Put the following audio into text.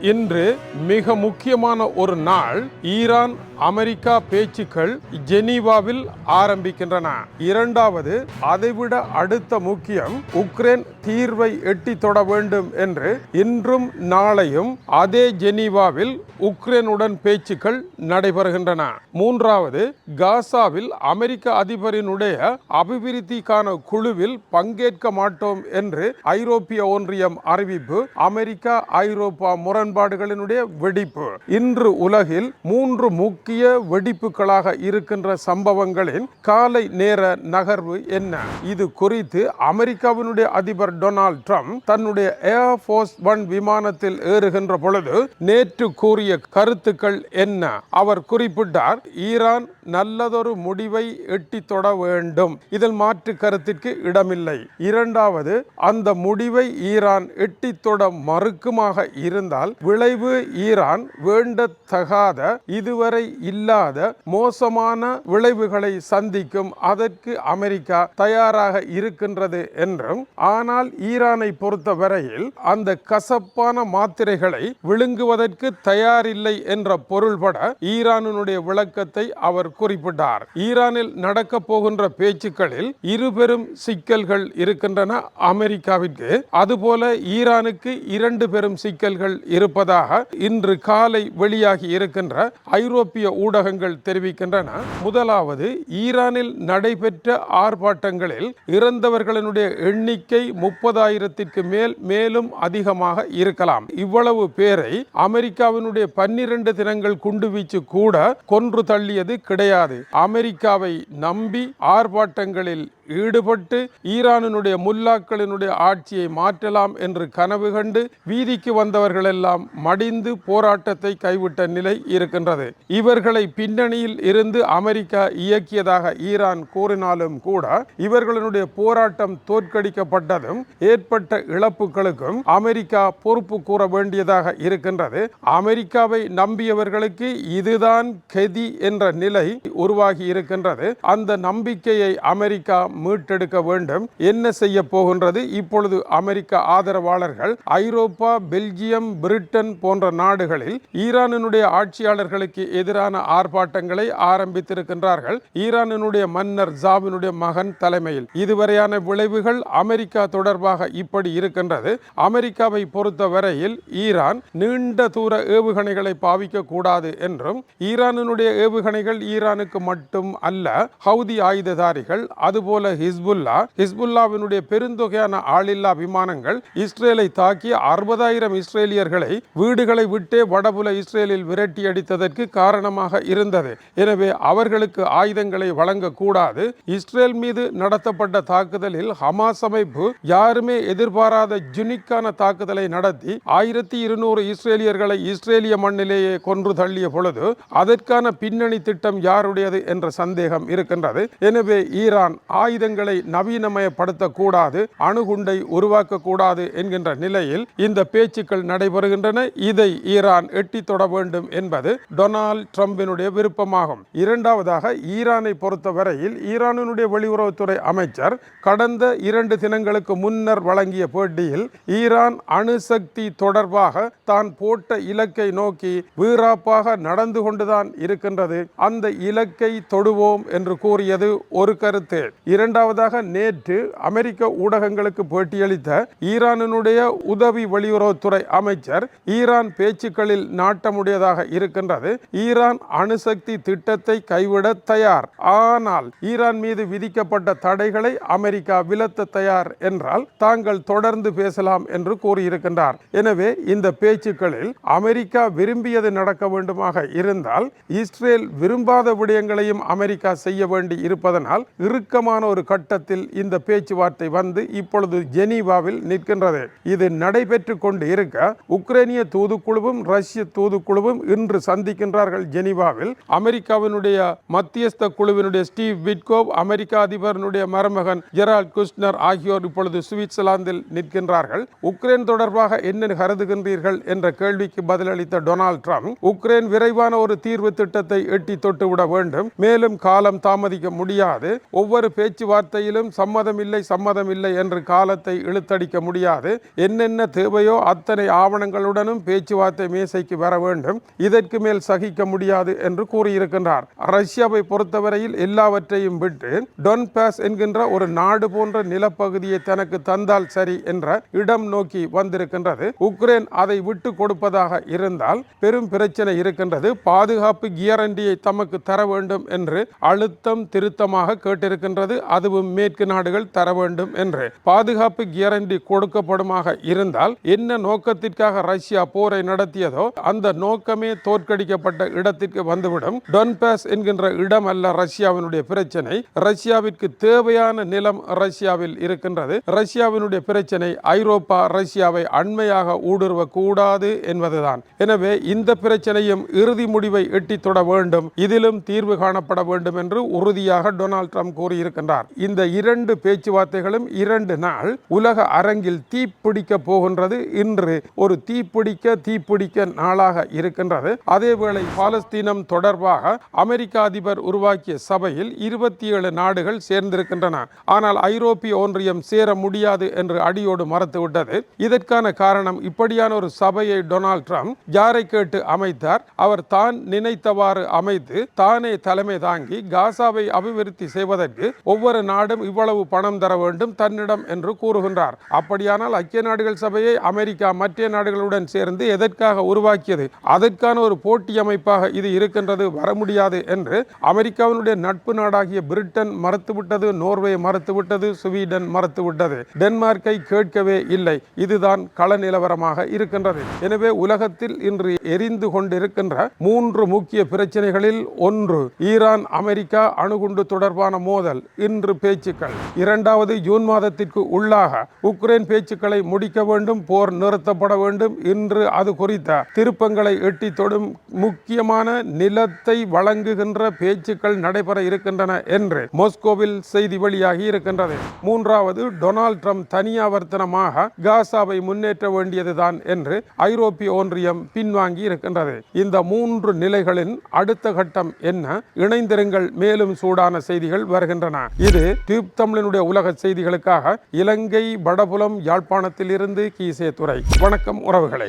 இன்று மிக முக்கியமான ஒரு நாள் ஈரான் அமெரிக்கா பேச்சுக்கள் ஜெனீவாவில் ஆரம்பிக்கின்றன. இரண்டாவது அதைவிட அடுத்த முக்கியம் உக்ரைன் தீர்வை எட்டி தொட வேண்டும் என்று இன்றும் நாளையும் அதே ஜெனீவாவில் உக்ரைனுடன் பேச்சுக்கள் நடைபெறுகின்றன. மூன்றாவது காசாவில் அமெரிக்க அதிபரினுடைய அபிவிருத்திக்கான குழுவில் பங்கேற்க மாட்டோம் என்று ஐரோப்பிய ஒன்றியம் அறிவிப்பு அமெரிக்கா ஐரோப்பா முரண்பாடுகளினுடைய வெடிப்பு. இன்று உலகில் மூன்று முக்கிய வெடிப்புகளாக இருக்கின்ற சம்பவங்களின் காலை நேர நகர்வு என்ன? இது குறித்து அமெரிக்காவினுடைய அதிபர் டொனால்ட் ட்ரம்ப் தன்னுடைய ஏர்ஃபோர்ஸ் ஒன் விமானத்தில் ஏறுகின்ற பொழுது நேற்று கூறிய கருத்துக்கள் என்ன? அவர் குறிப்பிட்டார் ஈரான் நல்லதொரு முடிவை எட்டி தொட வேண்டும். இதில் மாற்று கருத்திற்கு இடமில்லை. இரண்டாவது அந்த முடிவை ஈரான் எட்டி தொட மறுக்குமாக இருந்தால் விளைவு ஈரான் வேண்டத்தகாத இதுவரை இல்லாத மோசமான விளைவுகளை சந்திக்கும் அதற்கு அமெரிக்கா தயாராக இருக்கின்றது என்றும் ஆனால் ஈரானை பொறுத்தவரையில் அந்த கசப்பான மாத்திரைகளை விழுங்குவதற்கு தயாரில்லை என்ற பொருள்பட ஈரானுடைய விளக்கத்தை அவர் குறிப்பிட்டார். ஈரானில் நடக்க போகின்ற பேச்சுக்களில் இருபெரும் சிக்கல்கள் இருக்கின்றன அமெரிக்காவிற்கு. அதுபோல ஈரானுக்கு இரண்டு பெரும் சிக்கல்கள் இருப்பதாக இன்று காலை வெளியாகி இருக்கின்ற ஐரோப்பிய ஊடகங்கள் தெரிவிக்கின்றன. முதலாவது ஈரானில் நடைபெற்ற ஆர்ப்பாட்டங்களில் இறந்தவர்களினுடைய எண்ணிக்கை முப்பதாயிரத்திற்கு மேல் மேலும் அதிகமாக இருக்கலாம். இவ்வளவு பேரை அமெரிக்காவினுடைய பன்னிரண்டு தினங்கள் குண்டுவீச்சு கூட கொன்று தள்ளியது கிடையாது. அமெரிக்காவை நம்பி ஆர்ப்பாட்டங்களில் ஈடுபட்டு ஈரானினுடைய முல்லாக்களினுடைய ஆட்சியை மாற்றலாம் என்று கனவு கண்டு வீதிக்கு வந்தவர்கள் எல்லாம் மடிந்து போராட்டத்தை கைவிட்ட நிலை இருக்கின்றது. இவர்களை பின்னணியில் இருந்து அமெரிக்கா இயக்கியதாக ஈரான் கூறினாலும் கூட இவர்களுடைய போராட்டம் தோற்கடிக்கப்பட்டதும் ஏற்பட்ட இழப்புகளுக்கும் அமெரிக்கா பொறுப்பு கூற வேண்டியதாக இருக்கின்றது. அமெரிக்காவை நம்பியவர்களுக்கு இதுதான் கெதி என்ற நிலை உருவாகி இருக்கின்றது. அந்த நம்பிக்கையை அமெரிக்கா மீட்டெடுக்க வேண்டும். என்ன செய்ய போகின்றது? இப்பொழுது அமெரிக்க ஆதரவாளர்கள் ஐரோப்பா பெல்ஜியம் பிரிட்டன் போன்ற நாடுகளில் ஈரானினுடைய ஆட்சியாளர்களுக்கு எதிரான ஆர்ப்பாட்டங்களை ஆரம்பித்திருக்கின்றார்கள். ஈரானினுடைய மன்னர் ஜாவினுடைய மகன் தலைமையில். இதுவரையான விளைவுகள் அமெரிக்கா தொடர்பாக இப்படி இருக்கின்றது. அமெரிக்காவை பொறுத்தவரையில் ஈரான் நீண்ட தூர ஏவுகணைகளை பாவிக்க கூடாது என்றும் ஈரானினுடைய ஏவுகணைகள் ஈரானுக்கு மட்டும் அல்ல ஹவுதி ஆயுததாரிகள் அதுபோல ஹிஸ்புல்லா ஹிஸ்புல்லாவினுடைய பெருந்தொகையான ஆளில்லா விமானங்கள் இஸ்ரேலை தாக்கி அறுபதாயிரம் இஸ்ரேலியர்களை வீடுகளை விட்டே வடபுல இஸ்ரேலில் விரட்டி அடித்ததற்கு காரணமாக இருந்தது. எனவே அவர்களுக்கு ஆயுதங்களை வழங்கக்கூடாது. இஸ்ரேல் மீது நடத்தப்பட்ட தாக்குதலில் ஹமாஸ் அமைப்பு யாருமே எதிர்பாராத ஜுனிக்கான தாக்குதலை நடத்தி ஆயிரத்தி இருநூறு இஸ்ரேலியர்களை இஸ்ரேலிய மண்ணிலேயே கொன்று தள்ளிய பொழுது அதற்கான பின்னணி திட்டம் யாருடையது என்ற சந்தேகம் இருக்கின்றது. எனவே ஈரான் ஆயுத ஆயுதங்களை நவீனமயப்படுத்தக்கூடாது அணுகுண்டை உருவாக்கக்கூடாது என்கின்ற நிலையில் இந்த பேச்சுக்கள் நடைபெறுகின்றன. இதை ஈரான் எட்டி தொட வேண்டும் என்பது டொனால்ட் ட்ரம்பினுடைய விருப்பமாகும். இரண்டாவதாக ஈரானை பொறுத்தவரையில் ஈரானினுடைய வெளியுறவுத்துறை அமைச்சர் கடந்த இரண்டு தினங்களுக்கு முன்னர் வழங்கிய பேட்டியில் ஈரான் அணுசக்தி தொடர்பாக தான் போட்ட இலக்கை நோக்கி வீராப்பாக நடந்து கொண்டுதான் இருக்கின்றது. அந்த இலக்கை தொடுவோம் என்று கூறியது ஒரு கருத்து. இரண்டாவதாக நேற்று அமெரிக்க ஊடகங்களுக்கு பேட்டியளித்த ஈரானினுடைய உதவி வெளியுறவுத்துறை அமைச்சர் ஈரான் பேச்சுக்களில் நாட்டமுடையதாக இருக்கின்றது. ஈரான் அணுசக்தி திட்டத்தை கைவிட தயார். ஆனால் ஈரான் மீது விதிக்கப்பட்ட தடைகளை அமெரிக்கா விலத்த தயார் என்றால் தாங்கள் தொடர்ந்து பேசலாம் என்று கூறியிருக்கின்றார். எனவே இந்த பேச்சுக்களில் அமெரிக்கா விரும்பியது நடக்க வேண்டுமாக இருந்தால் இஸ்ரேல் விரும்பாத விடயங்களையும் அமெரிக்கா செய்ய வேண்டி இருப்பதனால் இறுக்கமான ஒரு கட்டத்தில் இந்த பேச்சுவார்த்தை வந்து இப்பொழுது ஜெனீவாவில் நிற்கின்றது. இது நடைபெற்று கொண்டு இருக்க உக்ரைனிய தூதுக்குழுவும் ரஷ்ய தூதுக்குழுவும் இன்று சந்திக்கின்றார்கள் ஜெனீவாவில். அமெரிக்காவினுடைய மத்தியஸ்த குழுவினுடைய ஸ்டீவ் விட்கோவ் அமெரிக்க அதிபரனுடைய மருமகன் ஜெரால்ட் குஷ்னர் ஆகியோர் இப்பொழுது சுவிட்சர்லாந்தில் நிற்கின்றார்கள். உக்ரைன் தொடர்பாக என்ன கருதுகின்றீர்கள் என்ற கேள்விக்கு பதிலளித்த டொனால்ட் ட்ரம்ப் உக்ரைன் விரைவான ஒரு தீர்வு திட்டத்தை எட்டி தொட்டுவிட வேண்டும். மேலும் காலம் தாமதிக்க முடியாது. ஒவ்வொரு பேச்சு பேச்சுவார்த்தையிலும் சம்மதமில்லை சம்மதமில்லை என்று காலத்தை இழுத்தடிக்க முடியாது. என்னென்ன தேவையோ அத்தனை ஆவணங்களுடனும் பேச்சுவார்த்தை மேசைக்கு வர வேண்டும். இதற்கு மேல் சகிக்க முடியாது என்று கூறியிருக்கின்றார். ரஷ்யாவை பொறுத்தவரையில் எல்லாவற்றையும் விட்டு டொன்பாஸ் என்கின்ற ஒரு நாடு போன்ற நிலப்பகுதியை தனக்கு தந்தால் சரி என்ற இடம் நோக்கி வந்திருக்கின்றது. உக்ரைன் அதை விட்டு கொடுப்பதாக இருந்தால் பெரும் பிரச்சனை இருக்கின்றது. பாதுகாப்பு கியரண்டியை தமக்கு தர வேண்டும் என்று அழுத்தம் திருத்தமாக கேட்டிருக்கின்றது. அதுவும் மேற்கு நாடுகள் தர வேண்டும் என்று பாதுகாப்பு கியரண்டி கொடுக்கப்படுமாக இருந்தால் என்ன நோக்கத்திற்காக ரஷ்யா போரை நடத்தியதோ அந்த நோக்கமே தோற்கடிக்கப்பட்ட இடத்திற்கு வந்துவிடும். டொன்பாஸ் என்கின்ற இடம் அல்ல ரஷ்யாவினுடைய பிரச்சனை. ரஷ்யாவிற்கு தேவையான நிலம் ரஷ்யாவில் இருக்கின்றது. ரஷ்யாவினுடைய பிரச்சனை ஐரோப்பா ரஷ்யாவை அண்மையாக ஊடுருவ கூடாது என்பதுதான். எனவே இந்த பிரச்சனையும் இறுதி முடிவை எட்டித்தொட தொட வேண்டும். இதிலும் தீர்வு காணப்பட வேண்டும் என்று உறுதியாக டொனால்ட் ட்ரம்ப் கூறியிருக்கின்றார். இந்த இரண்டு பேச்சுவார்த்தைகளும் இரண்டு நாள் உலக அரங்கில் தீப்பிடிக்க போகின்றது. இன்று ஒரு தீப்பிடிக்க தீப்பிடிக்க நாளாக இருக்கின்றது. அதேவேளை பாலஸ்தீனம் தொடர்பாக அமெரிக்க அதிபர் உருவாக்கிய சபையில் இருபத்தி ஏழு நாடுகள் சேர்ந்திருக்கின்றன. ஆனால் ஐரோப்பிய ஒன்றியம் சேர முடியாது என்று அடியோடு மறுத்துவிட்டது. இதற்கான காரணம் இப்படியான ஒரு சபையை டொனால்ட் ட்ரம்ப் யாரை கேட்டு அமைத்தார்? அவர் தான் நினைத்தவாறு அமைத்து தானே தலைமை தாங்கி காசாவை அபிவிருத்தி செய்வதற்கு ஒவ்வொரு ஒவ்வொரு நாடும் இவ்வளவு பணம் தர வேண்டும் தன்னிடம் என்று கூறுகின்றார். அப்படியானால் ஐக்கிய நாடுகள் சபையை அமெரிக்கா மற்ற நாடுகளுடன் சேர்ந்து எதற்காக உருவாக்கியது? அதற்கான ஒரு போட்டி அமைப்பாக இது இருக்கின்றது வர முடியாது என்று அமெரிக்காவினுடைய நட்பு நாடாகிய பிரிட்டன் மறுத்துவிட்டது நோர்வே மறுத்துவிட்டது ஸ்வீடன் மறுத்துவிட்டது. டென்மார்க்கை கேட்கவே இல்லை. இதுதான் கள நிலவரமாக இருக்கின்றது. எனவே உலகத்தில் இன்று எரிந்து கொண்டிருக்கின்ற மூன்று முக்கிய பிரச்சனைகளில் ஒன்று ஈரான் அமெரிக்கா அணுகுண்டு தொடர்பான மோதல். இன்று பேச்சுக்கள். இரண்டாவது ஜூன் மாதத்திற்கு உள்ளாக உக்ரைன் பேச்சுக்களை முடிக்க வேண்டும் போர் நிறுத்தப்பட வேண்டும். இன்று அது குறித்த திருப்பங்களை எட்டி தொடும் முக்கியமான நிலத்தை வழங்குகின்ற பேச்சுக்கள் நடைபெற இருக்கின்றன என்று மாஸ்கோவில் செய்தி வெளியாகி இருக்கின்றது. மூன்றாவது டொனால்ட் ட்ரம்ப் தனியாவர்த்தனமாக காசாவை முன்னேற்ற வேண்டியதுதான் என்று ஐரோப்பிய ஒன்றியம் பின்வாங்கி இருக்கின்றது. இந்த மூன்று நிலைகளின் அடுத்த கட்டம் என்ன? இணைந்திருங்கள். மேலும் சூடான செய்திகள் வருகின்றன. இது டியூப் தமிழனுடைய உலக செய்திகளுக்காக இலங்கை வடபுலம் யாழ்ப்பாணத்திலிருந்து கீசே துறை வணக்கம் உறவுகளே.